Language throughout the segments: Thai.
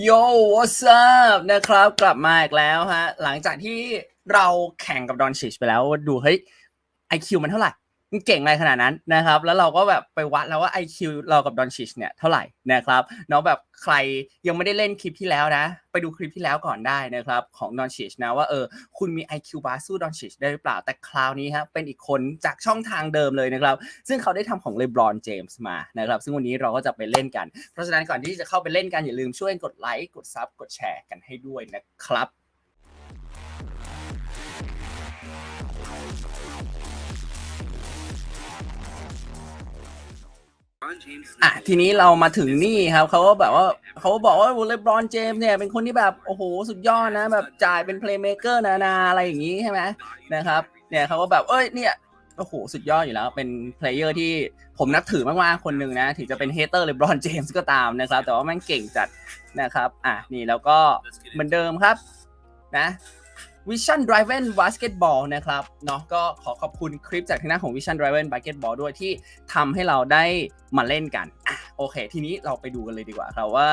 โย what's up นะครับ กลับมาอีกแล้วฮะ หลังจากที่เราแข่งกับดอนชิชไปแล้วว่าดู เฮ้ย IQ มันเท่าไหร่ เก่งอะไรขนาดนั้นนะครับ แล้วเราก็แบบไปวัดแล้วว่า IQ เรากับดอนชิชเนี่ยเท่าไหร่นะครับเนาะแบบใครยังไม่ได้เล่นคลิปที่แล้วนะ ไปดูคลิปที่แล้วก่อนได้นะครับของดอนชิชนะว่าเออคุณมี IQ บาสู้ดอนชิชได้หรือเปล่าแต่คราวนี้ฮะเป็นอีกคนจากช่องทางเดิมเลยนะครับ ซึ่งเขาได้ทำของเลบรอนเจมส์มานะครับ ซึ่งวันนี้เราก็จะไปเล่นกัน เพราะฉะนั้นก่อนที่จะเข้าไปเล่นกันอย่าลืมช่วยกดไลค์กดซับกดแชร์กันให้ด้วยนะครับ อะทีนี้เรามาถึงนี่ครับเขาก็แบบว่าเขาบอกว่าเลบรอนเจมส์เนี่ยเป็นคนที่แบบโอ้โหสุดยอดนะ แบบจ่ายเป็นเพลย์เมเกอร์นานาอะไรอย่างนี้ใช่ไหมนะครับเนี่ยเขาก็แบบเอ้ยเนี่ยโอ้โหสุดยอดอยู่แล้ว เป็นเพลเยอร์ที่ผมนับถือมากๆคนหนึ่งนะ ถึงจะเป็นเฮเตอร์เลบรอนเจมส์ก็ตามนะครับ แต่ว่าแม่งเก่งจัดนะครับ อะนี่แล้วก็เหมือนเดิมครับนะ Vision Driven Basketball นะครับเนาะก็ขอขอบคุณคลิปจากทางหน้าของ Vision Driven Basketball ด้วยที่ทำให้เราได้มาเล่นกันอะโอเค ทีนี้เราไปดูกันเลยดีกว่าครับว่า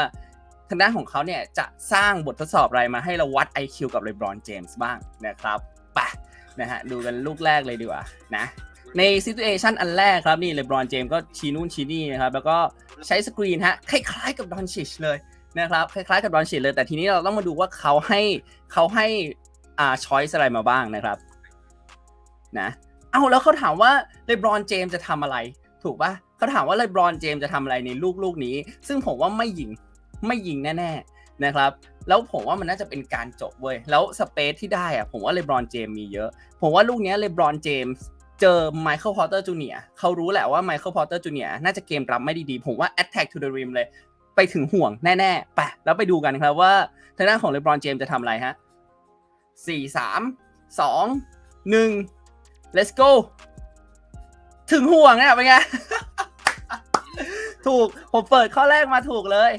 ทางด้านของเขาเนี่ยจะสร้างบททดสอบอะไรมาให้เราวัด IQ กับ LeBron James บ้างนะครับไปนะฮะดูกันลูกแรกเลยดีกว่านะใน situation อันแรกครับนี่ LeBron James ก็ชี้นู่นชี้นี่นะครับแล้วก็ใช้สกรีนฮะคล้ายๆกับ d o n c h i c เลยนะครับคล้ายๆกับ d o n c h i c เลย แต่ทีนี้เราต้องมาดูว่าเขาให้เขาให้ อ่าช้อยส์อะไรมาบ้างนะครับ นะเอาแล้วเขาถามว่าเลบรอนเจมจะทำอะไร ถูกปะเขาถามว่าเลบรอนเจมจะทำอะไรในลูกลูกนี้ ซึ่งผมว่าไม่ยิงไม่ยิงแน่ๆนะครับแล้วผมว่ามันน่าจะเป็นการจบเว้ยแล้วสเปซที่ได้อะผมว่าเลบรอนเจมมีเยอะ ผมว่าลูกนี้เลบรอนเจมส์เจอไมเคิลพอร์เตอร์จูเนียเขารู้แหละว่าไมเคิลพอร์เตอร์จูเนียน่าจะเกมรับไม่ดีๆ ผมว่า attack to the rim เลย ไปถึงห่วงแน่ๆไปแล้วไปดูกันครับว่าทางด้านของเลบรอนเจมจะทำอะไรฮะ สี่สามสองหนึ่ง let's go ถึงห่วงเนี่ยเป็นไง ถูก ผมเปิดข้อแรกมาถูกเลย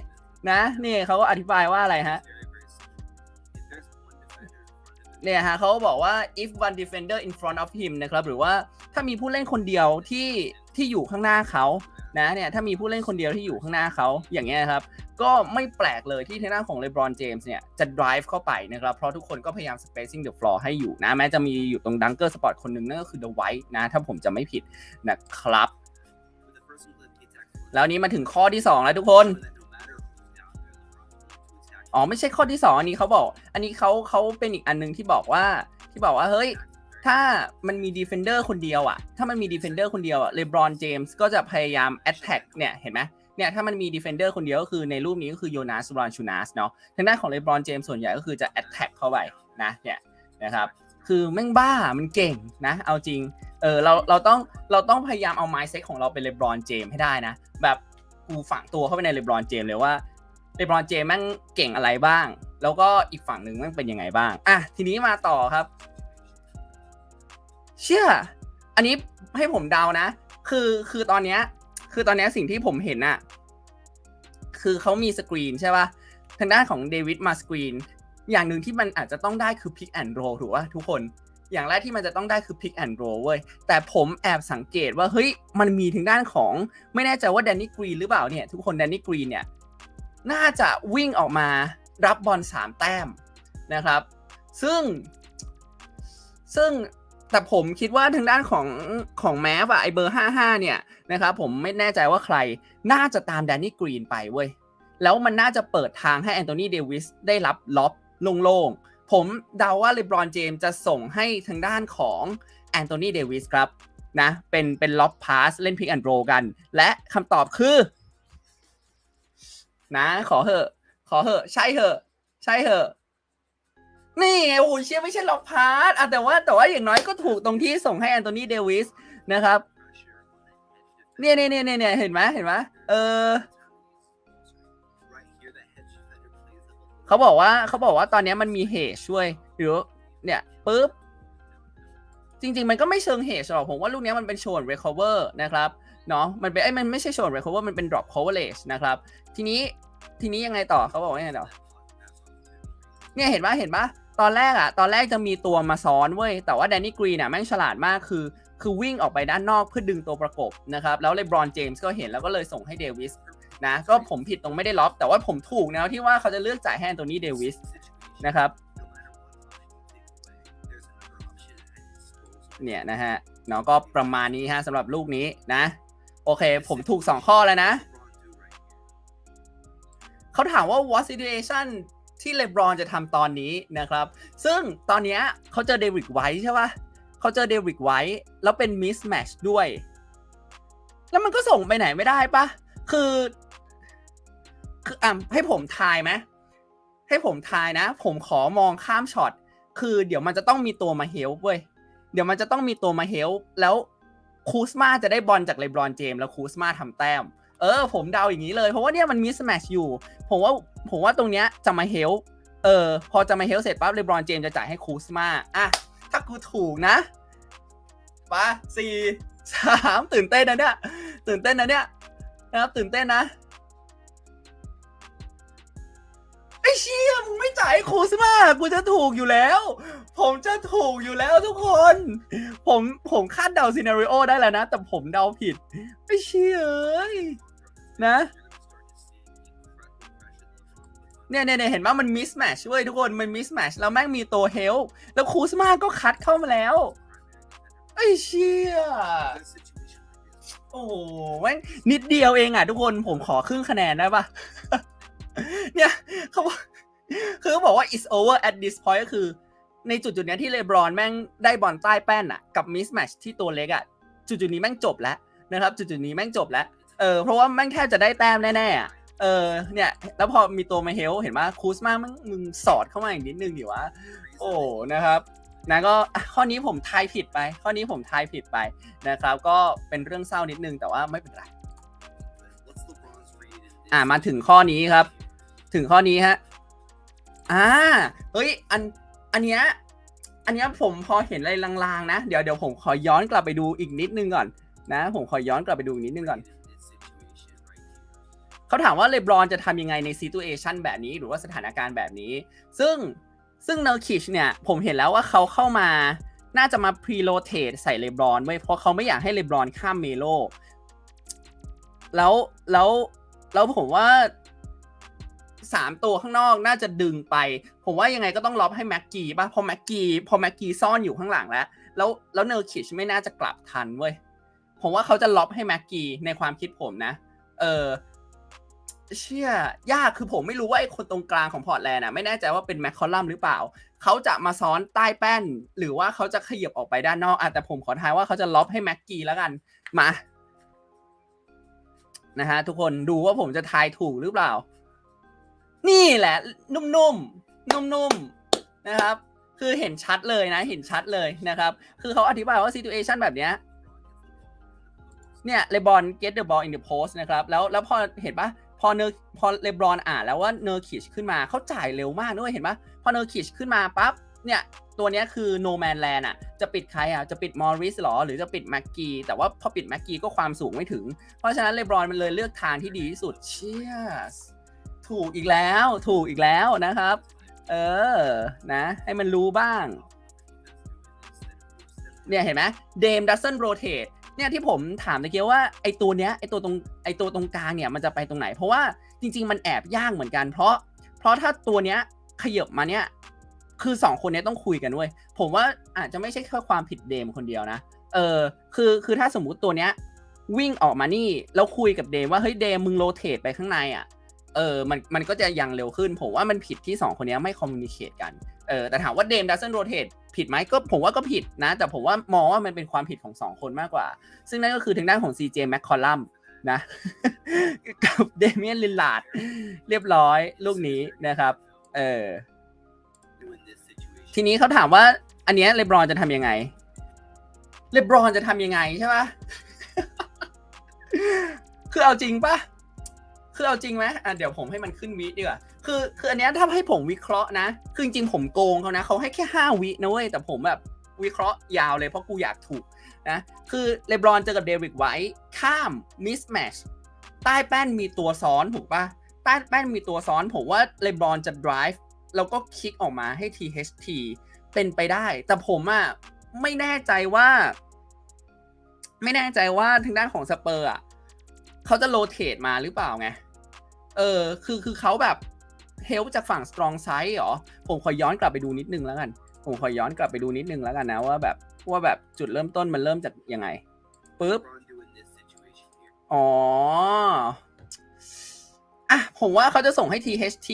นะ นี่เขาก็อธิบายว่าอะไรฮะ เนี่ยฮะเขาก็บอกว่า if one defender in front of him นะครับ หรือว่าถ้ามีผู้เล่นคนเดียวที่ที่อยู่ข้างหน้าเขา นะเนี่ยถ้ามีผู้เล่นคนเดียวที่อยู่ข้างหน้าเขาอย่างเงี้ยครับ ก็ไม่แปลกเลยที่ทางด้านของเลบรอนเจมส์เนี่ยจะ drive เข้าไปนะครับ เพราะทุกคนก็พยายาม spacing the floor ให้อยู่นะ แม้จะมีอยู่ตรงดังเกอร์สปอร์ตคนหนึ่งนั่นก็คือ The White นะ ถ้าผมจะไม่ผิดนะครับ แล้วนี้มาถึงข้อที่ 2 แล้วทุกคนอ๋อไม่ใช่ข้อที่ 2 อันนี้เขาบอก อันนี้เขาเขาเป็นอีกอันนึงที่บอกว่าที่บอกว่าเฮ้ย ถ้ามันมีดีเฟนเดอร์คนเดียวอะถ้ามันมีดีเฟนเดอร์คนเดียวอะเลบรอนเจมส์ก็จะพยายาม attack เนี่ยเห็นไหมเนี่ยถ้ามันมีดีเฟนเดอร์คนเดียวก็คือในรูปนี้ก็คือโยนาสบรอนชูนัสเนาะทางด้านของเลบรอนเจมส์ส่วนใหญ่ก็คือจะ attack เข้าไปนะเนี่ยนะครับคือแม่งบ้ามันเก่งนะเอาจริงเออเราเราต้องเราต้องพยายามเอา mindset ของเราเป็นเลบรอนเจมให้ได้นะแบบกูฝังตัวเข้าไปในเลบรอนเจมเลยว่าเลบรอนเจมแม่งเก่งอะไรบ้าง แล้วก็อีกฝั่งหนึ่งแม่งเป็นยังไงบ้างอะทีนี้มาต่อครับ เชื่อ อันนี้ให้ผมเดานะ คือคือตอนเนี้ย คือตอนเนี้ยสิ่งที่ผมเห็นอะคือเขามีสกรีนใช่ป่ะ ทางด้านของเดวิดมาสกรีน อย่างหนึ่งที่มันอาจจะต้องได้คือพิกแอนด์โรถูกป่ะทุกคน อย่างแรกที่มันจะต้องได้คือพิกแอนด์โรเว้ย แต่ผมแอบสังเกตว่า เฮ้ย มันมีทางด้านของ ไม่แน่ใจว่าแดนนี่กรีนหรือเปล่าเนี่ย ทุกคนแดนนี่กรีนเนี่ย น่าจะวิ่งออกมารับบอลสามแต้มนะครับ ซึ่งซึ่ง แต่ผมคิดว่าทางด้านของของแมฟอะไอเบอร์ 55 เนี่ยนะครับผมไม่แน่ใจว่าใครน่าจะตามแดนนี่กรีนไปเว้ย แล้วมันน่าจะเปิดทางให้แอนโทนีเดวิสได้รับล็อบโล่งๆ ผมเดาว่าเลบรอนเจมจะส่งให้ทางด้านของแอนโทนีเดวิสครับนะเป็นเป็นล็อบพาสเล่นพิกแอนด์โรกัน และคำตอบคือ นะ ขอเหอะ ขอเหอะ ใช่เหอะ ใช่เหอะ นี่โอ้โหเชี่ยไม่ใช่ล็อกพาร์ตอะแต่ว่าแต่ว่าอย่างน้อยก็ถูกตรงที่ส่งให้แอนโทนีเดวิสนะครับ เนี่ยเนี่ยเนี่ยเนี่ยเห็นไหมเห็นไหมเออเขาบอกว่าเขาบอกว่าตอนนี้มันมีเหตุช่วยหรือเนี่ยปุ๊บ จริง ๆ มันก็ไม่เชิงเหตุหรอกผมว่าลูกนี้มันเป็นโชน recover นะครับเนาะมันเป็นไอ้มันไม่ใช่โชน recover มันเป็น drop coverage นะครับ ทีนี้ทีนี้ยังไงต่อเขาบอกว่ายังไงต่อเนี่ยเห็นปะเห็นปะ ตอนแรกอะตอนแรกจะมีตัวมาซ้อนเว้ย แต่ว่าแดนนี่กรีนอะแม่งฉลาดมากคือ คือวิ่งออกไปด้านนอกเพื่อดึงตัวประกบนะครับ แล้วเลบรอนเจมส์ก็เห็นแล้วก็เลยส่งให้เดวิสนะ ก็ผมผิดตรงไม่ได้ล็อบแต่ว่าผมถูกนะที่ว่าเขาจะเลือกจ่ายให้แอนโทนีเดวิสนะครับ เนี่ยนะฮะเนาะก็ประมาณนี้ฮะสำหรับลูกนี้นะ โอเค ผมถูก 2 ข้อแล้วนะ เขาถามว่า what situation ที่เลบรอนจะทำตอนนี้นะครับ ซึ่งตอนนี้เขาเจอเดวิดไวท์ใช่ปะเขาเจอเดวิดไวท์แล้วเป็นมิสแมชด้วย แล้วมันก็ส่งไปไหนไม่ได้ปะคือคืออะให้ผมทายไหมให้ผมทายนะ ผมขอมองข้ามช็อตคือเดี๋ยวมันจะต้องมีตัวมาเฮลเว้ยเดี๋ยวมันจะต้องมีตัวมาเฮลแล้วคูสมาจะได้บอลจากเลบรอนเจมส์แล้วคูสมาทำแต้ม เออ ผมเดาอย่างนี้เลย เพราะว่าเนี่ยมันมิสแมชอยู่ ผมว่าผมว่าตรงเนี้ยจะมาเฮลเออ พอจะมาเฮลเสร็จปั๊บเลบรอนเจมส์จะจ่ายให้คูสมาอะ ถ้ากูถูกนะปะสี่สามตื่นเต้นนะเนี่ยตื่นเต้นนะเนี่ยนะครับตื่นเต้นนะไอ้เชี่ยมึงไม่จ่ายคูสมากูจะถูกอยู่แล้ว ผมจะถูกอยู่แล้วทุกคน ผมผมคาดเดาซีนารีโอได้แล้วนะ แต่ผมเดาผิดไอ้เชี่ยเอ้ย นะเนี่ยเนี่ยเนี่ยเห็นว่ามันมิสแมชเว้ยทุกคนมันมิสแมชแล้วแม่งมีตัวเฮลแล้วคูสมาก็คัดเข้ามาแล้ว ไอ้เชี่ยโอ้โหแม่งนิดเดียวเองอะทุกคนผมขอครึ่งคะแนนได้ปะเนี่ยเขาบอกคือเขาบอกว่า is over at this point ก็คือ ในจุดจุดๆเนี้ยที่เลบรอนแม่งได้บอลใต้แป้นอะ กับมิสแมชที่ตัวเล็กอะ จุดจุดๆนี้แม่งจบแล้วนะครับ จุดจุดๆนี้แม่งจบแล้ว เออเพราะว่าแม่งแทบจะได้แต้มแน่ๆอะเออเนี่ย แล้วพอมีตัวมาเฮลเห็นว่าคูสมามึงมึงสอดเข้ามาอีกนิดนึงดิวะโอ้นะครับนะก็อะข้อนี้ผมทายผิดไป ข้อนี้ผมทายผิดไปนะครับ ก็เป็นเรื่องเศร้านิดนึงแต่ว่าไม่เป็นไร อ่ามาถึงข้อนี้ครับ ถึงข้อนี้ฮะอ่าเฮ้ยอันอันเนี้ยอันเนี้ยผมพอเห็นอะไรลางๆนะ เดี๋ยวเดี๋ยวผมขอย้อนกลับไปดูอีกนิดนึงก่อนนะ ผมขอย้อนกลับไปดูอีกนิดนึงก่อน เขาถามว่าเลบรอนจะทำยังไงในซี t u เอชันแบบนี้หรือว่าสถานการณ์แบบนี้ ซึ่งซึ่งเนอร์คิชเนี่ยผมเห็นแล้วว่าเขาเข้ามาน่าจะมาพรีโรเตทใส่เลบรอนไว้ยเพราะเขาไม่อยากให้เลบรอนข้ามเมโลแล้วแล้วแล้วผมว่าสามตัวข้างนอกน่าจะดึงไป ผมว่ายังไงก็ต้องล็อบให้แม็กกี้ป่ะพอแม็กกี้พอแม็กกี้ซ่อนอยู่ข้างหลังแล้ว แล้วแล้วเนอร์คิชไม่น่าจะกลับทันเว้ยผมว่าเขาจะล็อบให้แม็กกี้ในความคิดผมนะ เออ เชี่ยยากคือผมไม่รู้ว่าไอ้คนตรงกลางของพอร์ตแลนด์อะไม่แน่ใจว่าเป็นแมคคอลลัมหรือเปล่า เขาจะมาซ้อนใต้แป้น หรือว่าเขาจะขยับออกไปด้านนอกอะแต่ผมขอทายว่าเขาจะล็อบให้แม็กกี้แล้วกันมานะฮะทุกคนดูว่าผมจะทายถูกหรือเปล่า นี่แหละ นุ่มๆนุ่มๆนะครับ คือเห็นชัดเลยนะ เห็นชัดเลยนะครับ คือเขาอธิบายว่า situation แบบเนี้ยเนี่ยเลบอน get the ball in the post นะครับ แล้วแล้วพอเห็นปะ พอเนอร์พอเลบรอนอ่านแล้วว่าเนอร์คิชขึ้นมาเขาจ่ายเร็วมากด้วยเห็นปะพอเนอร์คิชขึ้นมาปั๊บเนี่ยตัวนี้คือ no man land อะจะปิดใครอะจะปิดมอริสหรอ หรือจะปิดแม็กกี้แต่ว่าพอปิดแม็กกี้ก็ความสูงไม่ถึง เพราะฉะนั้นเลบรอนมันเลยเลือกทางที่ดีที่สุดเชียสถูกอีกแล้วถูกอีกแล้วนะครับ เออนะ ให้มันรู้บ้างเนี่ยเห็นไหมเดมดัซเซนโรเทต เนี่ยที่ผมถามตะเกียว่าไอตัวเนี้ยไอตัวตรงไอตัวตรงกลางเนี่ยมันจะไปตรงไหน เพราะว่าจริง ๆ มันแอบยากเหมือนกัน เพราะ เพราะถ้าตัวเนี้ยขยบมาเนี่ยคือสองคนเนี้ยต้องคุยกันเว้ยผมว่าอาจจะไม่ใช่แค่ความผิดเดมคนเดียวนะเออคือคือถ้าสมมุติตัวเนี้ยวิ่งออกมานี่แล้วคุยกับเดมว่าเฮ้ยเดมมึงโรเตทไปข้างในอะเออมันมันก็จะยังเร็วขึ้น ผมว่ามันผิดที่ 2 คนนี้ไม่คอมมิวนิเคตกัน เออแต่ถามว่าเดมดัซเซนโรเทตผิดไหมก็ผมว่าก็ผิดนะ แต่ผมว่ามองว่ามันเป็นความผิดของ 2 คนมากกว่า ซึ่งนั่นก็คือทางด้านของ CJ m c c o l l u m นะกับเดเมียนลินลาดเรียบร้อยลูกนี้นะครับ เออทีนี้เขาถามว่า อันเนี้ยเลบรอนจะทำยังไง เลบรอนจะทำยังไงใช่ปะคือเอาจริงปะคือเอาจริงไหมอะเดี๋ยวผมให้มันขึ้นวิดีกว่า คือคืออันเนี้ยถ้าให้ผมวิเคราะห์นะ คือจริงๆผมโกงเขานะเขาให้แค่ห้าวินะเว้ยแต่ผมแบบวิเคราะห์ยาวเลยเพราะกูอยากถูกนะคือเลบรอนเจอกับเดวิดไวท์ข้ามมิสแมชใต้แป้นมีตัวซ้อนถูกปะใต้แป้นมีตัวซ้อนผมว่าเลบรอนจะ drive แล้วก็คิกออกมาให้ THT เป็นไปได้ แต่ผมอะไม่แน่ใจว่า ไม่แน่ใจว่าทางด้านของสเปอร์อะเขาจะโรเตทมาหรือเปล่าไง เออ คือคือเขาแบบ เฮลจากฝั่ง strong side เหรอ ผมขอย้อนกลับไปดูนิดนึงแล้วกัน ผมขอย้อนกลับไปดูนิดนึงแล้วกันนะว่าแบบว่าแบบจุดเริ่มต้นมันเริ่มจากยังไงปุ๊บอ๋ออะผมว่าเขาจะส่งให้ THT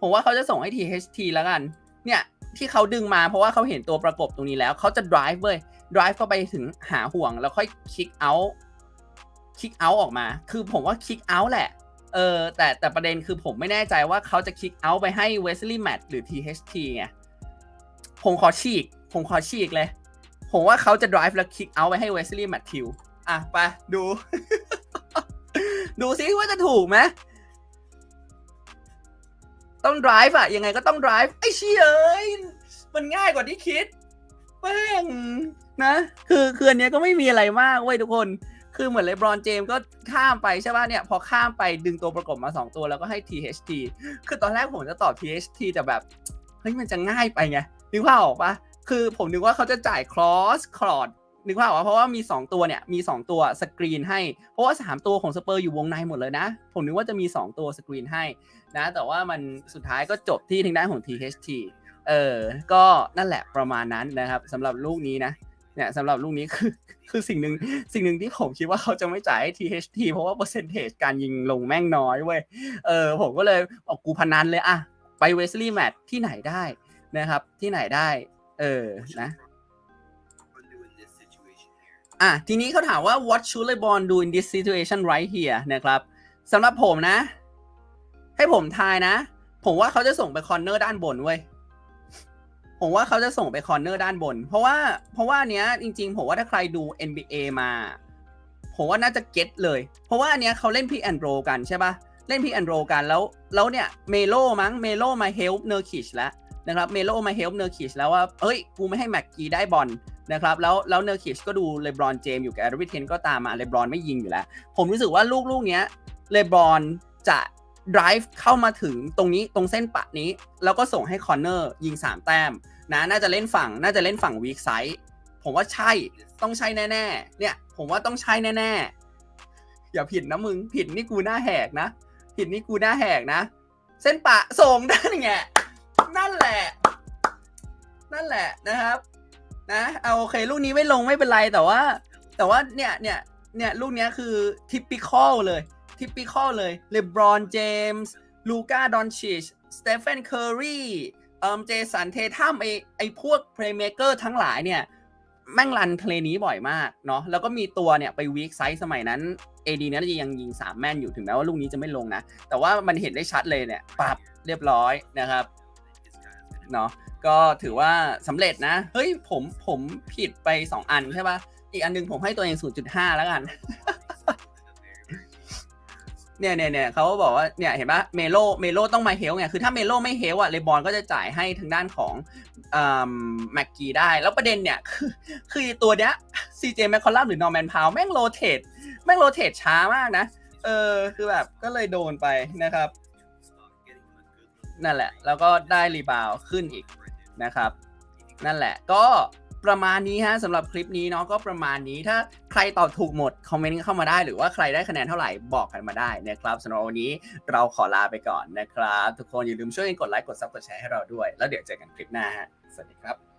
ผมว่าเขาจะส่งให้ THT แล้วกัน เนี่ยที่เขาดึงมาเพราะว่าเขาเห็นตัวประกบตรงนี้แล้วเขาจะ drive เว้ย drive เข้าไปถึงหาห่วงแล้วค่อย kick out kick out ออกมา คือผมว่า kick out แหละ เออแต่แต่ประเด็นคือผมไม่แน่ใจว่าเขาจะ kick out ไปให้ Wesley Matt หรือ THT ไงผมขอฉีก ผมขอฉีกเลย ผมว่าเขาจะ drive แล้ว kick out ไปให้ Wesley Matthew อะ ไป ดู ดูซิว่าจะถูกไหมต้อง drive อะยังไงก็ต้อง drive ไอ้เชี่ยเอ้ยมันง่ายกว่าที่คิดแม่งนะ คือคืออันเนี้ยก็ไม่มีอะไรมากเว้ยทุกคน คือเหมือนเลบรอนเจมก็ข้ามไปใช่ป่ะเนี่ย พอข้ามไปดึงตัวประกบมา 2 ตัวแล้วก็ให้ THT คือตอนแรกผมจะตอบ THT แต่แบบ เฮ้ยมันจะง่ายไปไงนึกภาพออกปะคือผมนึกว่าเขาจะจ่าย cross cross นึกภาพออกเพราะว่ามี 2 ตัวเนี่ยมี 2 ตัวสกรีนให้ เพราะว่า 3 ตัวของสเปอร์อยู่วงในหมดเลยนะ ผมนึกว่าจะมี 2 ตัวสกรีนให้นะ แต่ว่ามันสุดท้ายก็จบที่ทางด้านของ THT เออ ก็นั่นแหละประมาณนั้นนะครับสำหรับลูกนี้นะ เนี่ยสำหรับลูกนี้คือคือสิ่งหนึ่งสิ่งหนึ่งที่ผมคิดว่าเขาจะไม่จ่ายให้ THT เพราะว่าเปอร์เซนเทจการยิงลงแม่งน้อยเว้ยเออผมก็เลยออกกูพนันเลยอะไปเวสลีย์แมทที่ไหนได้นะครับ ที่ไหนได้ เออนะอะทีนี้เขาถามว่า what should LeBron do in this situation right here นะครับสำหรับผมนะ ให้ผมทายนะ ผมว่าเขาจะส่งไปคอร์เนอร์ด้านบนเว้ย ผมว่าเขาจะส่งไปคอร์เนอร์ด้านบน เพราะว่าเพราะว่าเนี้ยจริง ๆ ผมว่าถ้าใครดู NBA มา ผมว่าน่าจะเก็ตเลย เพราะว่าอันเนี้ยเขาเล่นพีแอนโรกันใช่ปะเล่นพีแอนโรกันแล้วแล้วเนี่ยเมโลมั้งเมโลมาเฮลป์เนอร์คิชแล้วนะครับเมโลมาเฮลป์เนอร์คิชแล้วว่าเอ้ยกูไม่ให้แม็กกี้ได้บอลนะครับแล้วแล้วเนอร์คิชก็ดูเลบรอนเจมอยู่กับแอร์วิเทนก็ตามมาเลบรอนไม่ยิงอยู่แล้ว ผมรู้สึกว่าลูกลูกเนี้ยเลบรอนจะ drive เข้ามาถึงตรงนี้ตรงเส้นปะนี้ แล้วก็ส่งให้คอร์เนอร์ยิง 3 แต้ม นะน่าจะเล่นฝั่งน่าจะเล่นฝั่งวีคไซด์ผมว่าใช่ต้องใช่แน่ๆ เนี่ย ผมว่าต้องใช่แน่ๆ อย่าผิดนะมึงผิดนี่กูหน้าแหกนะ ผิดนี่กูหน้าแหกนะ เส้นปะส่งได้ไงนั่นแหละ นั่นแหละนะครับ นะเอาโอเคลูกนี้ไม่ลงไม่เป็นไรแต่ว่า แต่ว่าเนี่ยเนี่ยเนี่ยลูกนี้คือทิปปิคอลเลยทิปปิคอลเลยเลบรอนเจมส์ลูกาดอนชิชสเตฟานเคอรี เออเจสันเททัมไอไอพวกเพลย์เมเกอร์ทั้งหลายเนี่ย แม่งรันเพลย์นี้บ่อยมากเนาะแล้วก็มีตัวเนี่ยไปวีคไซส์สมัยนั้น AD เนี่ยน่าจะยังยิง 3 แม่นอยู่ถึงแม้ว่าลูกนี้จะไม่ลงนะ แต่ว่ามันเห็นได้ชัดเลยเนี่ยปรับเรียบร้อยนะครับเนาะก็ถือว่าสำเร็จนะ เฮ้ยผมผมผิดไป 2 อันใช่ปะอีกอันหนึงผมให้ตัวเอง 0.5 แล้วกัน เนี่ยเนี่ยเนี่ยเขาก็บอกว่าเนี่ยเห็นปะเมโลเมโลต้องมาเฮลไงคือถ้าเมโลไม่เฮลอะเลบอนก็จะจ่ายให้ทางด้านของแม็กกี้ได้ แล้วประเด็นเนี่ยคือคือตัวเนี้ยซีเจแมคคอลัมหรือนอร์แมนพาวแม่งโรเทตแม่งโรเทตช้ามากนะ เออคือแบบก็เลยโดนไปนะครับ นั่นแหละ แล้วก็ได้รีบาวขึ้นอีกนะครับ นั่นแหละก็ ประมาณนี้ฮะสำหรับคลิปนี้เนาะก็ประมาณนี้ถ้าใครตอบถูกหมดคอมเมนต์เข้ามาได้ หรือว่าใครได้คะแนนเท่าไหร่บอกกันมาได้นะครับสำหรับวันนี้เราขอลาไปก่อนนะครับ ทุกคนอย่าลืมช่วยกันกดไลค์กดซับกดแชร์ให้เราด้วย แล้วเดี๋ยวเจอกันคลิปหน้าฮะสวัสดีครับ